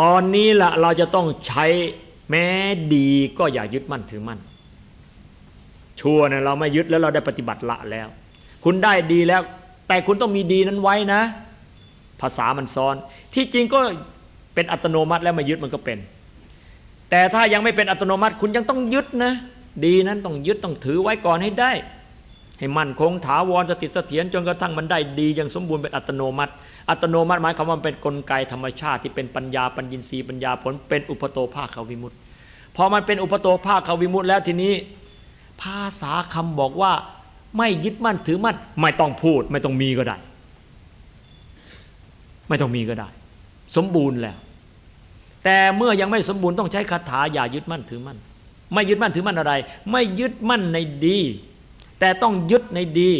ตอนนี้ละเราจะต้องใช้แม้ดีก็อย่ายึดมั่นถือมั่น ชั่วนะเราไม่ยึดแล้วเราได้ปฏิบัติละแล้ว คุณได้ดีแล้ว แต่คุณต้องมีดีนั้นไว้นะ ภาษามันซ้อน ที่จริงก็เป็นอัตโนมัติแล้วมายึดมันก็เป็น แต่ถ้ายังไม่เป็นอัตโนมัติคุณยังต้องยึดนะ ดีนั้นต้องยึดต้องถือไว้ก่อนให้ได้ ให้มั่นคงถาวรสติเสถียรจนกระทั่งมันได้ดีอย่างสมบูรณ์เป็นอัตโนมัติ อัตโนมัติหมายความว่ามันเป็นกลไกธรรมชาติที่เป็นปัญญาปัญญินทรีย์ปัญญาผลเป็นอุปโตภาควิมุตติพอมันเป็นอุปโตภาควิมุตติแล้วทีนี้ ภาษาคำบอกว่าไม่ยึดมั่นถือมั่นไม่ต้องพูด ไม่ต้องมีก็ได้ ไม่ต้องมีก็ได้ สมบูรณ์แล้ว แต่เมื่อยังไม่สมบูรณ์ต้องใช้คาถาอย่ายึดมั่นถือมั่นไม่ยึดมั่นถือมั่นอะไร ไม่ยึดมั่นในดี แต่ต้องยึดในดี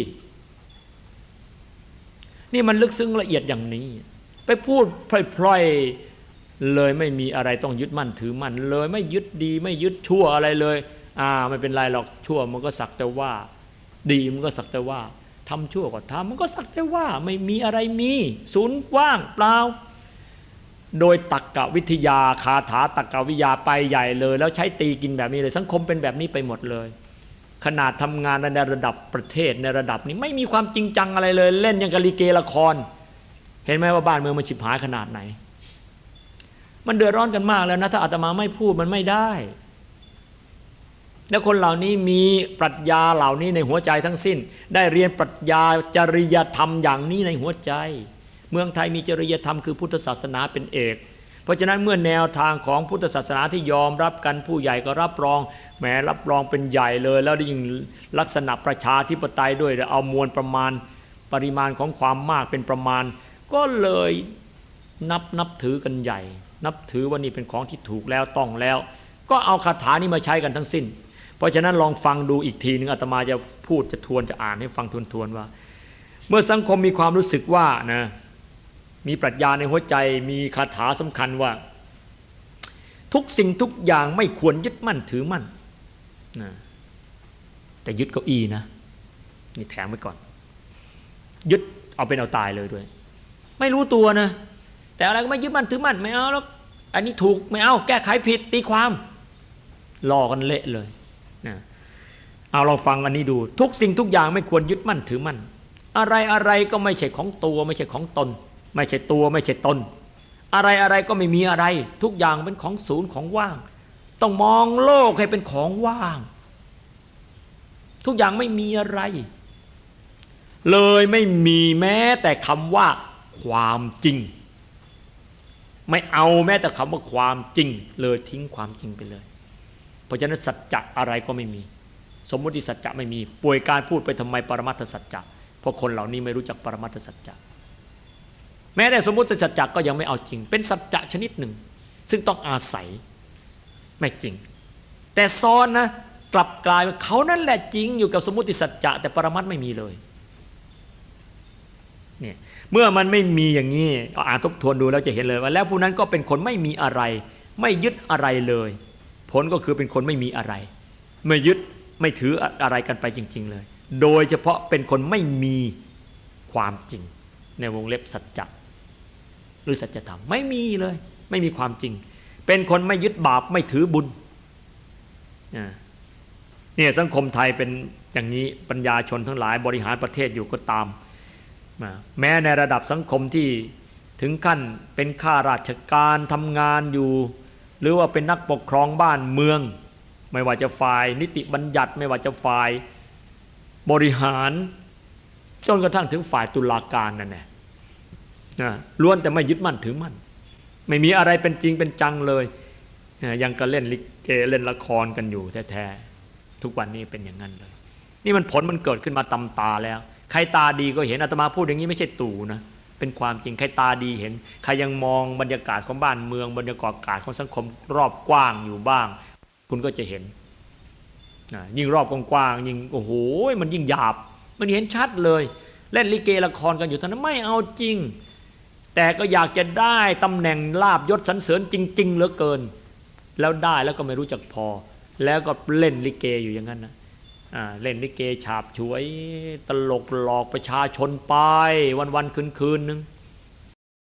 นี่มันลึกซึ้งละเอียดอย่างนี้ ไปพูดพล่อยๆเลยไม่มีอะไรต้องยึดมั่นถือมั่นเลยไม่ยึดดี ไม่ยึดชั่วอะไรเลย อ่าไม่เป็นไรหรอกชั่วมันก็สักแต่ว่า ดีมันก็สักแต่ว่าทำชั่วก็ทำมันก็สักแต่ว่าไม่มีอะไรมีศูนย์ว่างเปล่าโดยตักกะวิทยาคาถาตักกะวิทยาไปใหญ่เลย แล้วใช้ตีกินแบบนี้เลยสังคมเป็นแบบนี้ไปหมดเลย ขนาดทำงานในระดับประเทศในระดับนี้ไม่มีความจริงจังอะไรเลย เล่นอย่างกะลิเกละคร เห็นไหมว่าบ้านเมืองมันฉิบหายขนาดไหน มันเดือดร้อนกันมากแล้วนะถ้าอาตมาไม่พูดมันไม่ได้ แล้วคนเหล่านี้มีปรัชญาเหล่านี้ในหัวใจทั้งสิ้น ได้เรียนปรัชญาจริยธรรมอย่างนี้ในหัวใจ เมืองไทยมีจริยธรรมคือพุทธศาสนาเป็นเอก เพราะฉะนั้นเมื่อแนวทางของพุทธศาสนาที่ยอมรับกันผู้ใหญ่ก็รับรอง แหมรับรองเป็นใหญ่เลย แล้วได้ยิ่งลักษณะประชาธิปไตยด้วยเอามวลประมาณปริมาณของความมากเป็นประมาณ ก็เลยนับนับถือกันใหญ่ นับถือว่านี่เป็นของที่ถูกแล้วต้องแล้ว ก็เอาคาถานี้มาใช้กันทั้งสิ้น เพราะฉะนั้นลองฟังดูอีกทีหนึ่งอาตมาจะพูดจะทวนจะอ่านให้ฟังทวนๆว่า เมื่อสังคมมีความรู้สึกว่านะมีปรัชญาในหัวใจมีคาถาสำคัญว่า ทุกสิ่งทุกอย่างไม่ควรยึดมั่นถือมั่น นะแต่ยึดเก้าอี้นะนี่แถมไว้ก่อน ยึดเอาเป็นเอาตายเลยด้วย ไม่รู้ตัวนะ แต่อะไรก็ไม่ยึดมั่นถือมั่นไม่เอาแล้วอันนี้ถูกไม่เอา แก้ไขผิดตีความหลอกกันเละเลยนะเอาเราฟังอันนี้ดู ทุกสิ่งทุกอย่างไม่ควรยึดมั่นถือมั่น อะไรอะไรก็ไม่ใช่ของตัวไม่ใช่ของตน ไม่ใช่ตัวไม่ใช่ตน อะไรอะไรก็ไม่มีอะไร ทุกอย่างเป็นของศูนย์ของว่าง ต้องมองโลกให้เป็นของว่าง ทุกอย่างไม่มีอะไร เลยไม่มีแม้แต่คำว่าความจริง ไม่เอาแม้แต่คำว่าความจริง เลยทิ้งความจริงไปเลย เพราะฉะนั้นสัจจะอะไรก็ไม่มี สมมติสัจจะไม่มีป่วยการพูดไปทำไมปรมัตถสัจจะเพราะคนเหล่านี้ไม่รู้จักปรมัตถสัจจะแม้แต่สมมติสัจจะก็ยังไม่เอาจริง เป็นสัจจะชนิดหนึ่ง ซึ่งต้องอาศัย ไม่จริง แต่ซ้อนนะกลับกลายว่าเขานั่นแหละจริงอยู่กับสมมติสัจจะแต่ปรมัตไม่มีเลยเนี่ยเมื่อมันไม่มีอย่างนี้อาอ่านทบทวนดูแล้วจะเห็นเลยว่า แล้วผู้นั้นก็เป็นคนไม่มีอะไร ไม่ยึดอะไรเลย ผลก็คือเป็นคนไม่มีอะไร ไม่ยึดไม่ถืออะไรกันไปจริง ๆ เลย โดยเฉพาะเป็นคนไม่มีความจริง ในวงเล็บสัจจะหรือสัจธรรมไม่มีเลย ไม่มีความจริง เป็นคนไม่ยึดบาปไม่ถือบุญเนี่ยสังคมไทยเป็นอย่างนี้ปัญญาชนทั้งหลายบริหารประเทศอยู่ก็ตาม แม้ในระดับสังคมที่ถึงขั้นเป็นข้าราชการทำงานอยู่ หรือว่าเป็นนักปกครองบ้านเมือง ไม่ว่าจะฝ่ายนิติบัญญัติ ไม่ว่าจะฝ่ายบริหาร จนกระทั่งถึงฝ่ายตุลาการนั่นแหละล้วนแต่ไม่ยึดมั่นถือมั่น ไม่มีอะไรเป็นจริงเป็นจังเลย ยังก็เล่นลิเกเล่นละครกันอยู่แท้ๆทุกวันนี้เป็นอย่างนั้นเลย นี่มันผลมันเกิดขึ้นมาตำตาแล้ว ใครตาดีก็เห็นอาตมาพูดอย่างนี้ไม่ใช่ตู่นะเป็นความจริงใครตาดีเห็น ใครยังมองบรรยากาศของบ้านเมืองบรรยากาศของสังคมรอบกว้างอยู่บ้าง คุณก็จะเห็นยิ่งรอบกว้างยิ่งโอ้โหมันยิ่งหยาบ มันเห็นชัดเลย เล่นลิเกละครกันอยู่ท่านั้นไม่เอาจริง แต่ก็อยากจะได้ตำแหน่งลาบยศสันเสริญจริง ๆ เหลือเกิน แล้วได้แล้วก็ไม่รู้จักพอ แล้วก็เล่นลิเกอยู่อย่างนั้นนะเล่นลิเกฉาบฉวยตลกหลอกประชาชนไปวันๆคืนๆนึง